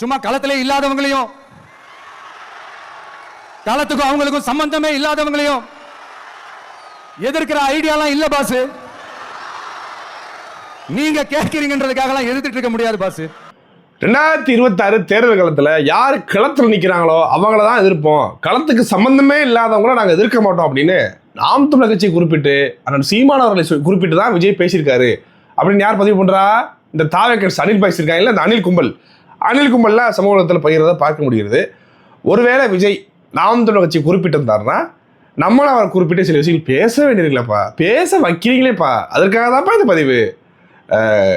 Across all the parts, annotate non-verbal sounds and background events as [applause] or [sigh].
சும்மா களத்திலே இல்லாதவங்களையும் களத்துக்கும் அவங்களுக்கும் சம்பந்தமே இல்லாதவங்களையும். எதிர்க்கிற ஐடியாலாம் இல்ல பாசு. நீங்க கேட்கிறீங்கன்றதுக்காகலாம் எதிர்த்துட்டு இருக்க முடியாது பாசு. ரெண்டாயிரத்தி இருபத்தாறு தேர்தல் காலத்தில் யார் களத்தில் நிற்கிறாங்களோ அவங்கள தான் எதிர்ப்போம். களத்துக்கு சம்பந்தமே இல்லாதவங்கள நாங்கள் எதிர்க்க மாட்டோம் அப்படின்னு நாம் தமிழர் கட்சியை குறிப்பிட்டு அண்ணன் சீமான் அவர்களை குறிப்பிட்டு தான் விஜய் பேசியிருக்காரு. அப்படின்னு யார் பதிவு பண்ணுறா இந்த தாவேக்கர் அனில் பேசியிருக்காங்கல்ல இந்த அனில் கும்பல். அனில் கும்பலில் சமூகத்தில் பகிர்றதை பார்க்க முடிகிறது ஒருவேளை விஜய் நாம் தமிழர் கட்சியை குறிப்பிட்டிருந்தாருன்னா நம்மளும் அவரை குறிப்பிட்டு சில விஷயங்கள் பேச வேண்டியிருக்கலப்பா. பேச வைக்கிறீங்களேப்பா. அதற்காக தான்ப்பா இந்த பதிவு.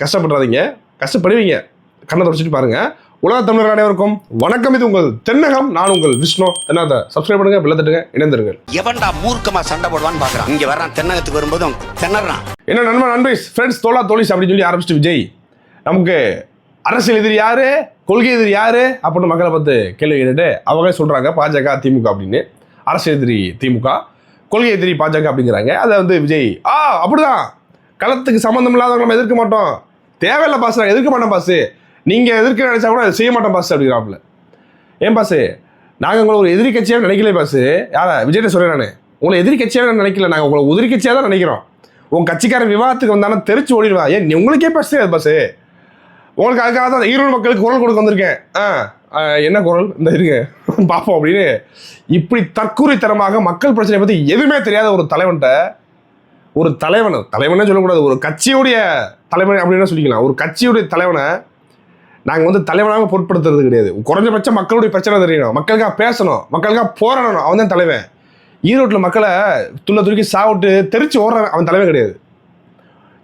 கஷ்டப்படுறாதீங்க கஷ்டப்படுவீங்க. கண்ணை தொடச்சிட்டு பாருங்க. உலக தமிழர் அனைவருக்கும் வணக்கம். இது உங்கள் தென்னகம். நான் உங்கள் விஷ்ணு. தென்னாத சப்ஸ்கிரைப் பண்ணுங்க பிள்ளை தட்டுங்க இணைந்திருங்கள். எவன்டா மூர்க்கமா சண்டை போடுவான்னு பாக்குறான். இங்க வர்றான் தென்னகத்துக்கு வரும்போதும் திணறான். என்ன நண்பன் நண்பைஸ் ஃப்ரெண்ட்ஸ் தோலா தோலிஸ் அப்படின்னு சொல்லி ஆரம்பிச்சிட்டு விஜய். நமக்கு அரசியல் எதிரி யாரு? கொள்கை எதிரி யாரு? அப்படின்னு மக்களை பார்த்து கேள்வி கேட்டுட்டு அவங்க சொல்றாங்க பாஜக திமுக அப்படின்னு. அரசியல் எதிரி திமுக. கொள்கை எதிரி பாஜக அப்படிங்கிறாங்க. அதை வந்து விஜய் ஆ அப்படிதான். களத்துக்கு சம்மந்தம் இல்லாதவங்க நம்ம எதிர்க்க மாட்டோம். தேவையில்லை பாஸ் நான் எதிர்க்க மாட்டோம் பாஸ் நீங்க எதிர்க்க நினைச்சா கூட செய்ய மாட்டோம் பாஸ் அப்படிங்கிறாப்புல. ஏன் பாஸ் நாங்கள் உங்களை ஒரு எதிரி கட்சியாக நினைக்கல பாஸ் யாரா? விஜய்கிட்ட சொல்கிறேன் நான். உங்களை எதிரி கட்சியாக நினைக்கல. நாங்கள் உங்களை உதிரி கட்சியாக தான் நினைக்கிறோம். உன் கட்சிக்காரன் விவாதத்துக்கு வந்தாலும் தெரிச்சு ஓடிடுவா. ஏன் நீ- உங்களுக்கே பாஸ் தெரியாது பாஸ் உங்களுக்கு அதுக்காக தான் ஈரோடு மக்களுக்கு குரல் கொடுக்க வந்திருக்கேன். ஆ என்ன குரல்? இந்த இருங்க [laughs] பார்ப்போம் அப்படின்னு. இப்படி தற்கூரித்தனமாக மக்கள் பிரச்சனை பற்றி எதுவுமே தெரியாத ஒரு தலைவன்கிட்ட ஒரு தலைவன் தலைவனே சொல்லக்கூடாது ஒரு கட்சியுடைய தலைவன் அப்படின்னு சொல்லிக்கலாம்? ஒரு கட்சியுடைய தலைவனை நாங்கள் வந்து தலைவனாக பொருட்படுத்துறது கிடையாது. குறைஞ்சபட்சம் மக்களுடைய பிரச்சனை தெரியணும். மக்களுக்காக பேசணும். மக்களுக்காக போராடணும். அவன் தான் தலைவன். ஈரோட்டில் மக்களை துள்ள துருக்கி சாவிட்டு தெரிச்சு ஓடுறவன் அவன் தலைவன் கிடையாது.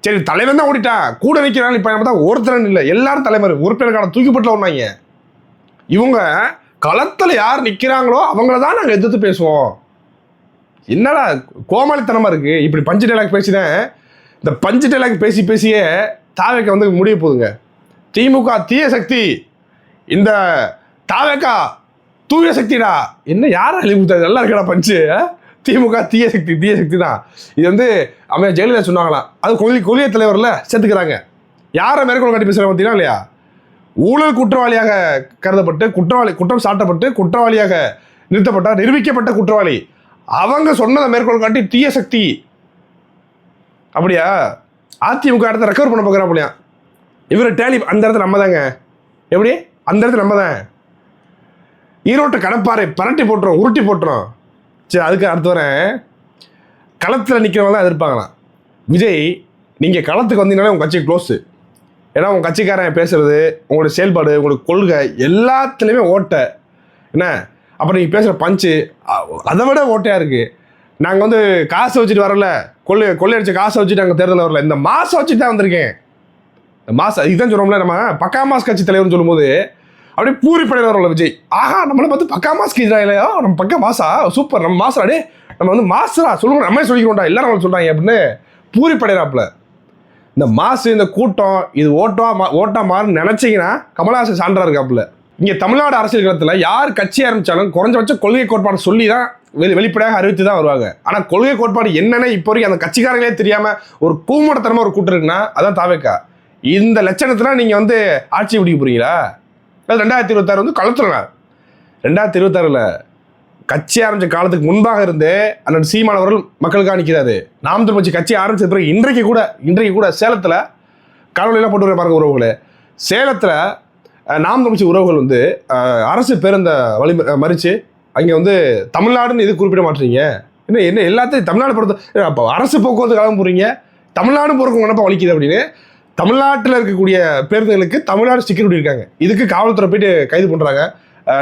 சரி தலைவன் தான் ஓடிட்டான் கூட நிற்கிறான் இப்போ பார்த்தா ஒருத்தரன் இல்லை. எல்லாரும் தலைவர் உறுப்பினர்கான தூக்கிப்பட்டில் ஒன்றாங்க இவங்க களத்தில் யார் நிற்கிறாங்களோ அவங்கள தான் நாங்கள் எதிர்த்து பேசுவோம். என்னடா கோமாளித்தனமா இருக்குது இப்படி பஞ்சு டைலாக் பேசினேன் இந்த பஞ்சு டைலாக் பேசி பேசியே தாவைக்க வந்து முடிய போகுதுங்க திமுக தீய சக்தி. இந்த தாவேக்கா தூய சக்திடா. என்ன யார் அழி கொடுத்தது நல்லா இருக்கடா பஞ்சு திமுக தீய சக்தி தீய சக்தி தான் இது வந்து அவன் ஜெயலலிதா சொன்னாங்களாம் அது கொலி கொலிய தலைவரில் சேர்த்துக்கிறாங்க. யாரை மேற்கொள் காட்டி பேசுகிறாங்க பார்த்தீங்கன்னா இல்லையா? ஊழல் குற்றவாளியாக கருதப்பட்டு குற்றவாளி குற்றம் சாட்டப்பட்டு குற்றவாளியாக நிறுத்தப்பட்ட நிரூபிக்கப்பட்ட குற்றவாளி. அவங்க சொன்னதை மேற்கொள் காட்டி தீய சக்தி. அப்படியா? அதிமுக இடத்த ரெக்கவர் பண்ண பார்க்குறான் அப்படியா இவர் டேலி அந்த இடத்துல நம்ம தாங்க எப்படி? அந்த இடத்துல நம்ம தான் ஈரோட்டை கடப்பாறை பரட்டி போட்டுரும் உருட்டி போட்டுரும் சரி அதுக்கு அடுத்து வரேன் களத்தில் நிற்கிறவங்க தான் எதிர்ப்பாங்களாம். விஜய் நீங்கள் களத்துக்கு வந்தீங்கனாலே உங்கள் கட்சி க்ளோஸு ஏன்னா உங்கள் கட்சிக்காரன் பேசுகிறது உங்களோட செயல்பாடு உங்களுக்கு கொள்கை எல்லாத்துலேயுமே ஓட்டை. என்ன? அப்புறம் நீங்கள் பேசுகிற பஞ்சு அதை விட ஓட்டையாக இருக்குது நாங்கள் வந்து காசை வச்சுட்டு வரல. கொள்ளை கொள்ளையடிச்ச காசை வச்சுட்டு நாங்கள் தேர்தலில் வரல. இந்த மாதம் வச்சுட்டு தான் வந்திருக்கேன். இந்த மாதம் இதுதான் சொல்கிறோம்ல நம்ம பக்கா மாஸ் கட்சி தலைவர்னு சொல்லும்போது அப்படியே பூரி படையில விஜய். ஆஹா நம்மளை பார்த்து பக்கா மாஸ் இல்லையா? நம்ம பக்கா மாசா? சூப்பர் நம்ம மாசா அடே நம்ம வந்து மாஸ்டரா சொல்லுங்க நம்மளே சொல்லிக்கிறோம்டா எல்லாரும் நம்மள சொல்கிறாங்க அப்படின்னு பூரி படையிறாப்புல இந்த மாசு இந்த கூட்டம் இது ஓட்டா மா ஓட்டா மாறுன்னு நினைச்சீங்கன்னா கமலஹாசன் சான்றா இருக்காப்புல. இங்கே தமிழ்நாடு அரசியல் களத்தில் யார் கட்சி ஆரம்பித்தாலும் குறைஞ்சபட்சம் கொள்கை கோட்பாடு சொல்லி தான் வெளி வெளிப்படையாக அறிவித்து தான் வருவாங்க. ஆனால் கொள்கை கோட்பாடு என்னன்னு இப்போ வரைக்கும் அந்த கட்சிக்காரங்களே தெரியாமல் ஒரு கூமடத்தனமாக ஒரு கூட்டம் இருக்குன்னா அதான் தாவேக்கா. இந்த லட்சணத்தில் நீங்கள் வந்து ஆட்சி பிடிக்க போகிறீங்களா அது ரெண்டாயிரத்தி இருபத்தாறு வந்து களத்துல ரெண்டாயிரத்தி இருபத்தாறில் கட்சி ஆரம்பிச்ச காலத்துக்கு முன்பாக இருந்தே அண்ணன் சீமான் அவர்கள் மக்களுக்காக நிற்கிறாரு நாம் தமிழ் கட்சி கட்சி ஆரம்பிச்ச பிறகு இன்றைக்கு கூட இன்றைக்கு கூட சேலத்தில் காணொலியெல்லாம் போட்டு பாருங்க உறவுகளே. சேலத்தில் நாம் தமிழ்ச்சி உறவுகள் வந்து அரசு பேருந்தை வழி மறித்து அங்கே வந்து தமிழ்நாடுன்னு இது குறிப்பிட மாட்டீங்க? என்ன என்ன எல்லாத்தையும் தமிழ்நாடு பொறுத்த அப்போ அரசு போக்குவரத்து கழகம் போகிறீங்க தமிழ்நாடு போகிறவங்க என்னப்பா வலிக்குது அப்படின்னு தமிழ்நாட்டில் இருக்கக்கூடிய பேருந்துகளுக்கு தமிழ்நாடு ஸ்டிக்கர் ஒட்டியிருக்காங்க இதுக்கு காவல்துறை போயிட்டு கைது பண்ணுறாங்க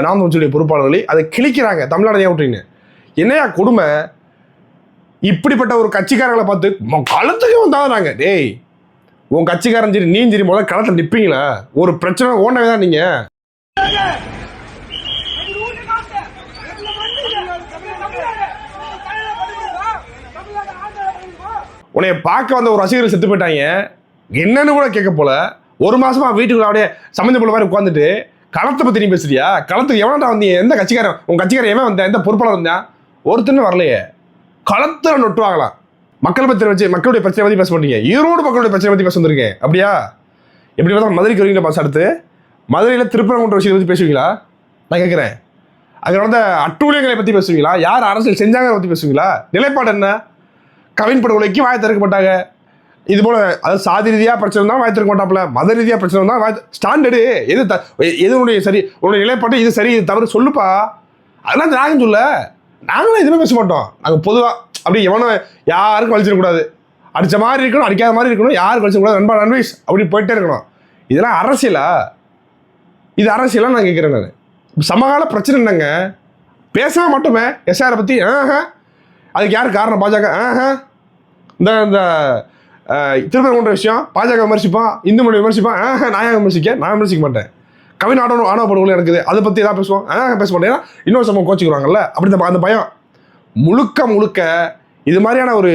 நாம் தமிழ்ச்சியுடைய பொறுப்பாளர்களை. அதை கிழிக்கிறாங்க. தமிழ்நாடு ஏன் விட்டுறீங்க? என்னையா கொடுமை? இப்படிப்பட்ட ஒரு கட்சிக்காரங்களை பார்த்து ம- களத்துக்கு வந்தாதான் டேய் உன் கட்சிக்காரன் சரி நீ சரி முதல்ல களத்தில் நிற்பீங்களா ஒரு பிரச்சனை ஓண்டவே தான் நீங்க. உன்னைய பார்க்க வந்த ஒரு ரசிகர்கள் செத்து போயிட்டாங்க. என்னன்னு கூட கேட்க போல. ஒரு மாசமா வீட்டுக்குள்ள அப்படியே சம்மந்த போல மாதிரி உட்காந்துட்டு களத்தை பத்தி நீ பேசுறியா? களத்துக்கு எவனடா வந்தீங்க? எந்த கட்சிக்காரன் உன் கட்சிக்காரன் எவன் வந்தேன்? எந்த பொறுப்பாளர் வந்தான்? ஒருத்தனும் வரலையே. களத்துல நொட்டுவாங்களாம். மக்கள் பத்திரம் வச்சு மக்களுடைய பிரச்சனை பத்தி பேச மாட்டீங்க. ஈரோடு மக்களுடைய பிரச்சனை பத்தி பேச வந்திருக்கேன். அப்படியா? எப்படி பார்த்தா மதுரைக்கு வரீங்களா பாஸ் அடுத்து. மதுரையில் திருப்பரங்குன்ற விஷயத்தை பற்றி பேசுவீங்களா? நான் கேட்குறேன். அது நடந்த அட்டூழியங்களை பற்றி பேசுவீங்களா? யார் அரசியல் செஞ்சாங்க பற்றி பேசுவீங்களா? நிலைப்பாடு என்ன? கவின் படுகொலைக்கு வாய் திறக்கப்பட்டாங்க இது போல அதாவது சாதி ரீதியாக பிரச்சனை தான் வாய்த்திருக்க மாட்டாப்புல. மத ரீதியாக பிரச்சனை தான் வாய் ஸ்டாண்டர்டு எது த எது உன்னுடைய சரி உன்னுடைய நிலைப்பாட்டு இது சரி இது தவறு சொல்லுப்பா. அதெல்லாம் நாங்கள் சொல்ல. நாங்களும் எதுவுமே பேச மாட்டோம். நாங்கள் பொதுவாக அப்படி எவனும் யாருக்கும் வலிச்சிடக்கூடாது அடிச்ச மாதிரி இருக்கணும் அடிக்காத மாதிரி இருக்கணும் யாருக்கு வலிச்சிடக்கூடாது நண்பா நன்வீஸ் அப்படி போயிட்டே இருக்கணும். இதெல்லாம் அரசியலா? இது அரசியலா நான் கேட்குறேன் நான். சமகால பிரச்சனை என்னங்க? பேசவே மாட்டோமே எஸ்ஆரை பற்றி ஆஹா. அதுக்கு யார் காரணம்? பாஜக ஆஹா. இந்த இந்த திருப்பதி கொண்ட விஷயம். பாஜக விமர்சிப்பான் இந்து மொழி விமர்சிப்பான். நான் விமர்சிக்க நான் விமர்சிக்க மாட்டேன். கவின் ஆடணும் ஆணவ படுகொலை இருக்குது அதை பற்றி எதாவது பேசுவோம்? பேச மாட்டேன். ஏன்னா இன்னொரு சம்பவம் கோச்சிக்கிறாங்கல்ல அப்படி அந்த அந்த பயம். முழுக்க முழுக்க இது மாதிரியான ஒரு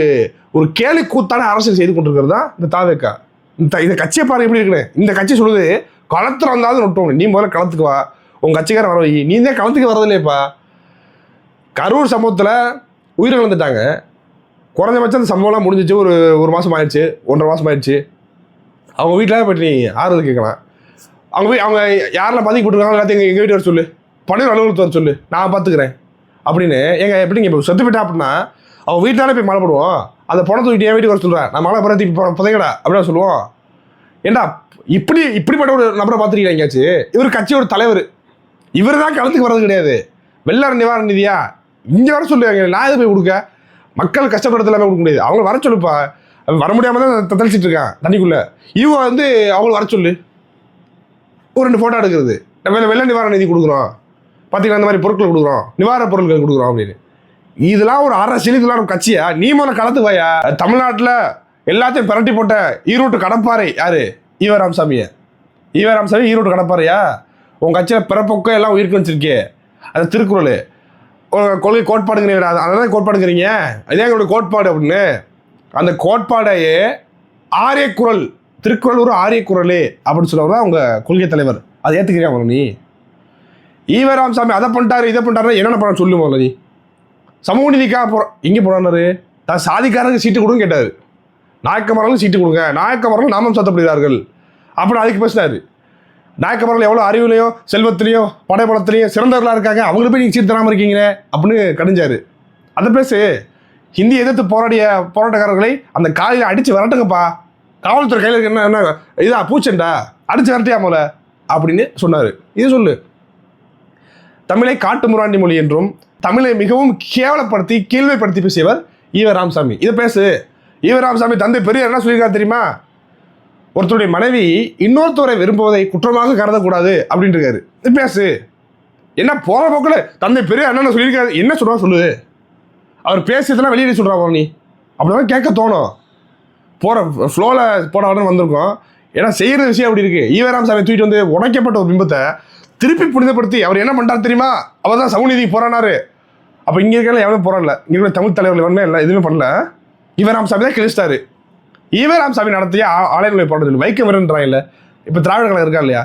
ஒரு கேலி கூத்தான அரசியல் செய்து கொண்டிருக்கிறது தான் இந்த தாவேக்கா இந்த இந்த கட்சியை பாருங்க எப்படி இருக்குன்னு. இந்த கட்சி சொல்லுது களத்தில் வந்தாலும் நொட்டும் நீ முதல்ல களத்துக்கு வா. உங்கள் கட்சிக்காரன் வர வை நீ தான் களத்துக்கு வரதில்லையப்பா. கரூர் சம்பவத்தில் உயிரிழந்துட்டாங்க. குறைஞ்சபட்சம் அந்த சம்பவம்லாம் முடிஞ்சிச்சு. ஒரு ஒரு மாதம் ஆயிடுச்சு. ஒன்றரை மாதம் ஆயிடுச்சு. அவங்க வீட்டில் போயிட்டு நீ ஆறுதல் கேட்கலாம்? அவங்க போய் அவங்க யாரெல்லாம் பாதிக்கப்பட்டிருக்காங்க எல்லாத்தையும் எங்கள் எங்கள் வீட்டு வர சொல்லு. பணியர் அலுவலகத்தை வர சொல்லு. நான் பார்த்துக்கிறேன் அப்படின்னு எங்கள் எப்படிங்க இப்போ செத்து போயிட்டா அப்படின்னா அவங்க வீட்டிலே போய் மழை போடுவோம். அந்த பணத்தை தூக்கிட்டு என் வீட்டுக்கு வர சொல்கிறேன் நான் மழை பரத்தி புதைங்கடா அப்படின்னு சொல்லுவோம். ஏண்டா இப்படி இப்படிப்பட்ட ஒரு நபரை பார்த்துருக்கீங்க எங்கேயாச்சு? இவர் கட்சியோட தலைவர். இவர் தான் களத்துக்கு வர்றது கிடையாது. வெள்ளார நிவாரண நிதியா? இங்கே வர சொல்லுவாங்க நான் எது போய் கொடுக்க? மக்கள் கஷ்டப்படுறது எல்லாமே கொடுக்க முடியாது. அவங்க வர சொல்லுப்பா. வர முடியாம தான் தத்தளிச்சிட்டு இருக்கான் தண்ணிக்குள்ள. இவன் வந்து அவங்கள வர சொல்லு. ஒரு ரெண்டு ஃபோட்டோ எடுக்கிறது. வெள்ள வெள்ள நிவாரண நிதி கொடுக்குறோம். பார்த்தீங்கன்னா அந்த மாதிரி பொருட்கள் கொடுக்குறோம். நிவாரண பொருட்கள் கொடுக்குறோம் அப்படின்னு. இதெல்லாம் ஒரு அரசியல் இதெல்லாம் ஒரு கட்சியா? நீ முதல்ல களத்துக்கு வாயா. தமிழ்நாட்டில் எல்லாத்தையும் பிரட்டி போட்ட ஈரோட்டு கடப்பாறை யாரு? ஈவ ராமசாமியை. ஈவ ராமசாமி ஈரோட்டு கடப்பாறையா? உன் கட்சியில் பிறப்பொக்கம் எல்லாம் உயிருக்கு வச்சிருக்கே அது திருக்குறள். கொள்கை கோட்பாடுங்கிறீங்க அதான் கோட்பாடுங்கிறீங்க? அதே எங்களுடைய கோட்பாடு அப்படின்னு? அந்த கோட்பாடையே ஆரிய குரல் திருக்குறள் ஒரு ஆரிய குரலே அப்படின்னு சொல்லுவாங்க தான் உங்க கொள்கை தலைவர். அதை ஏற்றுக்கிறியா முதல்ல நீ ஈவராம் ராமசாமி அதை பண்ணிட்டாரு இதை பண்ணிட்டாரு என்னென்ன பண்ண சொல்லு முதல்ல நீ சமூக நீதிக்காக போகிறோம் இங்கே போனாரு தான் சாதிக்காரங்க சீட்டு கொடுங்க கேட்டார். நாயக்கமரங்களும் சீட்டு கொடுங்க. நாயக்கமரங்கள் நாமம் சாத்தப்படுகிறார்கள். அப்படின்னு அதுக்கு பேசினாரு. நாயக்கமரங்கள் எவ்வளோ அறிவுலையும் செல்வத்திலையும் படைபலத்திலையும் சிறந்தவர்களாக இருக்காங்க. அவங்களுக்கு போய் நீங்கள் சீட்டு தராமல் இருக்கீங்களே அப்படின்னு கடிஞ்சார். அதை பேசு. ஹிந்தி எதிர்த்து போராடிய போராட்டக்காரர்களை அந்த காலையில் அடித்து விரட்டுங்கப்பா. காவல்துறை கையில் என்ன என்ன இதா பூச்சண்டா? அடித்து விரட்டியா போல அப்படின்னு சொன்னார். இது சொல்லு. தமிழை காட்டு முராண்டி மொழி என்றும் தமிழை மிகவும் கேவலப்படுத்தி கீழ்மைப்படுத்தி பேசியவர் ஈவ ராமசாமி இதை பேசு. ஈவ ராமசாமி தந்தை பெரியார் என்ன சொல்லியிருக்காரு தெரியுமா? ஒருத்தருடைய மனைவி இன்னொருத்தரை விரும்புவதை குற்றமாக கருதக்கூடாது அப்படின்னு இருக்காரு இது பேசு. என்ன போற போக்கில் தந்தை பெரிய அண்ணன் சொல்லியிருக்காரு. என்ன சொல்றா சொல்லு. அவர் பேசியதெல்லாம் வெளியே சொல்றா நீ. அப்படிதான் கேட்க தோணும். போகிற ஃப்ளோவில் போன உடனே வந்திருக்கோம். ஏன்னா செய்கிற விஷயம் அப்படி இருக்குது ஈவராம் சாமி தூக்கிட்டு வந்து உடைக்கப்பட்ட ஒரு பிம்பத்தை திருப்பி புனிதப்படுத்தி அவர் என்ன பண்ணுறாரு தெரியுமா? அவர் தான் சமூகநீதிக்கு போரானாரு. அப்போ இங்கே இருக்கலாம் எவனும் போராடல. இங்கே இருக்கிற தமிழ் தலைவர்கள் எவனுமே இல்லை. எதுவுமே பண்ணல. ஈவராம் சாமி தான் கிழிச்சிட்டாரு. ஈவராம் ராமசாமி நடத்திய ஆ- ஆலயங்களை போட வைக்க வரன்றாங்க இல்லை இப்போ திராவிட கழகம் இருக்கா இல்லையா?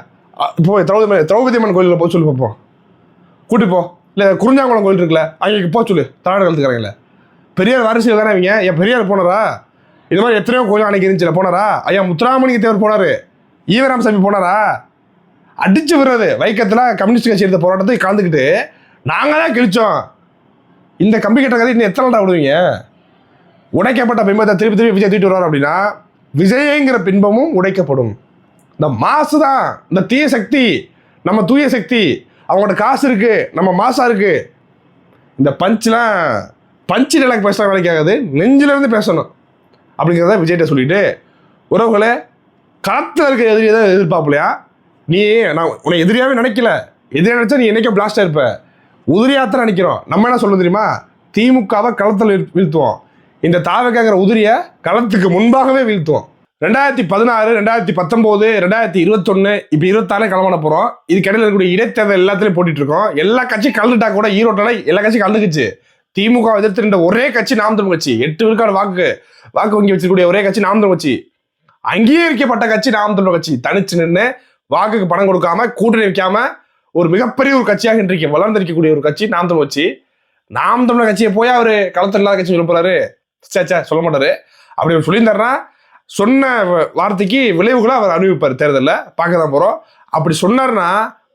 இப்போ திரௌபதி திரௌபதி அம்மன் கோயிலில் போய் சொல்லி பார்ப்போம் கூட்டி போ. இல்லை குறிஞ்சாங்குளம் கோயில் இருக்குல்ல அங்கே போ சொல்லு திராவிட கழகத்துக்காரங்கள பெரியார் வாரிசுகள் தானே அவங்க ஏன் பெரியார் போனாரா? இது மாதிரி எத்தனையோ கோயில் அன்னைக்கு இருந்துச்சுல போனாரா? ஐயா முத்துராமலிங்க தேவர் போனாரு. ஈவராமசாமி போனாரா? அடிச்சு விடுறது. வைக்கத்தில் கம்யூனிஸ்ட் கட்சி எடுத்த போராட்டத்தை கலந்துக்கிட்டு நாங்கள் தான் கிழிச்சோம். இந்த கம்பி கட்ட கதை இன்னும் எத்தனை நாள்டா விடுவீங்க? உடைக்கப்பட்ட பிம்பத்தை திருப்பி திருப்பி விஜய் தூக்கிட்டு வருவார் அப்படின்னா விஜயங்கிற பின்பமும் உடைக்கப்படும். இந்த மாசு தான். இந்த தீய சக்தி. நம்ம தூய சக்தி. அவங்களோட காசு இருக்கு. நம்ம மாசா இருக்கு. இந்த பஞ்ச்லாம் பஞ்சு நிலைக்கு பேசுகிற வேலைக்கு ஆகாது. பேசணும். அப்படிங்கிறத விஜய்கிட்ட சொல்லிட்டு உறவுகளை களத்தில் இருக்க எதிரி தான் எதிர்பார்ப்பலையா? நீ நான் உன்னை எதிரியாவே நினைக்கல. எதிரியாக நினைச்சா நீ என்னைக்கோ பிளாஸ்டாக இருப்ப. உதிரியாத்தான் நினைக்கிறோம். நம்ம என்ன சொல்லணும் தெரியுமா? திமுகவை களத்தில் வீழ்த்துவோம். இந்த தாவக்காங்கிற உதிரியை களத்துக்கு முன்பாகவே வீழ்த்துவோம். ரெண்டாயிரத்தி பதினாறு ரெண்டாயிரத்தி பத்தொம்போது ரெண்டாயிரத்தி இருபத்தொன்னு இப்போ இருபத்தாறு கிளம்பட போகிறோம் இதுக்கிடையில் இருக்கக்கூடிய இடைத்தேர்தல் எல்லாத்துலையும் போட்டிட்டு இருக்கோம். எல்லா கட்சியும் கலந்துட்டா கூட ஈரோட்டில் எல்லா கட்சியும் கலந்துக்குச்சு. திமுக எதிர்த்து நின்ற ஒரே கட்சி நாம் தமிழ் கட்சி. எட்டு விழுக்காடு வாக்கு வாக்கு வங்கி வச்சிருக்கக்கூடிய ஒரே கட்சி நாம் தமிழ் கட்சி. அங்கீகரிக்கப்பட்ட கட்சி நாம் தமிழ் கட்சி. தனிச்சு நின்று வாக்குக்கு பணம் கொடுக்காம கூட்டணி வைக்காம ஒரு மிகப்பெரிய ஒரு கட்சியாக இன்றைக்கு வளர்ந்திருக்கக்கூடிய ஒரு கட்சி நாம் தமிழ் கட்சி. நாம் தமிழ் கட்சியை போய் அவர் களத்தில் இல்லாத கட்சி சொல்ல போறாரு சே சே, சொல்ல மாட்டாரு. அப்படி அவர் சொல்லியிருந்தாருன்னா சொன்ன வார்த்தைக்கு விளைவுகளை அவர் அறிவிப்பார் தேர்தலில் பார்க்க தான் போகிறோம் அப்படி சொன்னாருன்னா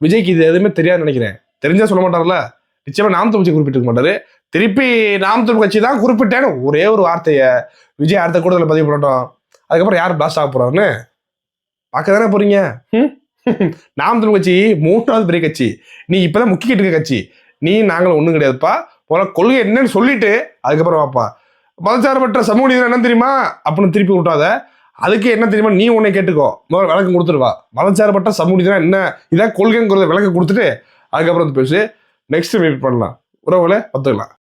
விஜய்க்கு இது எதுவுமே தெரியாதுன்னு நினைக்கிறேன். தெரிஞ்சா சொல்ல மாட்டார்ல நிச்சயமா நாம் தமிழ் குறிப்பிட்டிருக்க மாட்டாரு. திருப்பி நாம் தமிழ் கட்சி தான் குறிப்பிட்டேன்னு ஒரே ஒரு வார்த்தையை விஜய் அடுத்த கூட்டத்தில் பதிவு பண்ணட்டும். அதுக்கப்புறம் யார் பிளாஸ்ட் ஆக போறாருன்னு? பார்க்க தானே போறீங்க? நாம் தமிழ் கட்சி மூணாவது பெரிய கட்சி. நீ இப்பதான் முக்கிக்கிட்டு இருக்க கட்சி. நீ நாங்களும் ஒண்ணும் கிடையாதுப்பா. முதல்ல கொள்கை என்னன்னு சொல்லிட்டு அதுக்கப்புறம் வாப்பா. மதச்சார்பற்ற சமூக நீதி என்ன தெரியுமா? அப்படின்னு திருப்பி விட்டாத அதுக்கு என்ன தெரியுமா? நீ உன்னை கேட்டுக்கோ. முதல்ல விளக்கம் கொடுத்துருவா மதச்சார்பற்ற சமூக நீதினா என்ன? இதான் கொள்கைங்கிறத விளக்கம் கொடுத்துட்டு அதுக்கப்புறம் வந்து பேசு. நெக்ஸ்ட் மீட் பண்ணலாம். உறவுகளை பார்த்துக்கலாம்